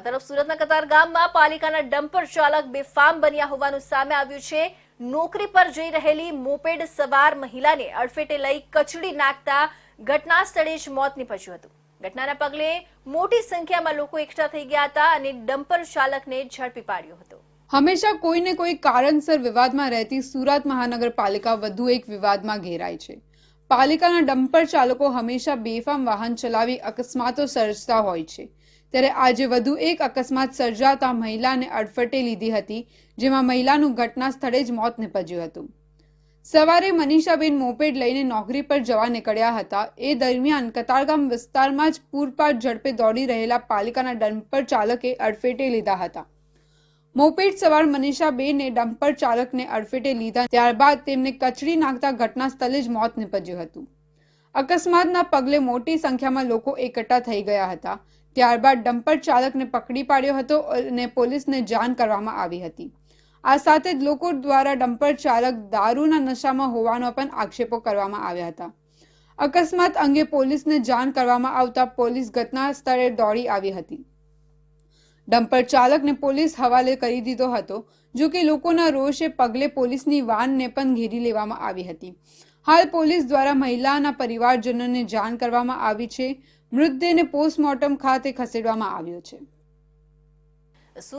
તરફ સુરતના કતારગામમાં પાલિકાના ડમ્પર ચાલક બેફામ બન્યા હોવાનું સામે આવ્યું છે. નોકરી પર જઈ રહેલી મોપેડ સવાર મહિલાને અડફેટે લઈ કચડી નાખતા ઘટના સ્થળે જ મોત નીપજ્યું હતું. ઘટનાના પગલે મોટી સંખ્યામાં લોકો એકઠા થઈ ગયા હતા અને ડમ્પર ચાલકને ઝડપી પાડ્યો હતો. હંમેશા કોઈને કોઈ કારણસર વિવાદમાં રહેતી સુરત મહાનગરપાલિકા વધુ એક વિવાદમાં ઘેરાય છે. પાલિકાના ડમ્પર ચાલકો હંમેશા બેફામ વાહન ચલાવી અકસ્માતો સર્જતા હોય છે. ત્યારે આજે વધુ એક અકસ્માત સર્જાતા મહિલાને અડફટે લીધી હતી, જેમાં મહિલાનું ઘટના સ્થળે જ મોત નીપજ્યું હતું. સવારે મનીષાબેન મોપેડ લઈને નોકરી પર જવા નીકળ્યા હતા. એ દરમિયાન કતારગામ વિસ્તારમાં જ પૂરપાટ ઝડપે દોડી રહેલા પાલિકાના ડમ્પર ચાલકે અડફેટે લીધા હતા. મોપેડ સવાર મનીષાબેને ડમ્પર ચાલકને અડફેટે લીધા, ત્યારબાદ તેમને કચડી નાખતા ઘટના સ્થળે જ મોત નિપજ્યું હતું. અકસ્માતના પગલે મોટી સંખ્યામાં લોકો એકઠા થઈ ગયા હતા. ત્યારબાદ ડમ્પર ચાલકને પકડી પાડ્યો હતો અને પોલીસને જાણ કરવામાં આવી હતી. આ સાથે જ લોકો દ્વારા ડમ્પર ચાલક દારૂના નશામાં હોવાનો પણ આક્ષેપો કરવામાં આવ્યા હતા. અકસ્માત અંગે પોલીસને જાણ કરવામાં આવતા પોલીસ ઘટના સ્થળે દોડી આવી હતી. ડમ્પર ચાલકને પોલીસ હવાલે કરી દીધો હતો જો કે લોકોના રોષે પગલે પોલીસની વાનને પણ ઘેરી લેવામાં આવી હતી. હાલ પોલીસ દ્વારા મહિલાના પરિવારજનોને જાણ કરવામાં આવી છે. મૃતદેહને પોસ્ટમોર્ટમ ખાતે ખસેડવામાં આવ્યો છે.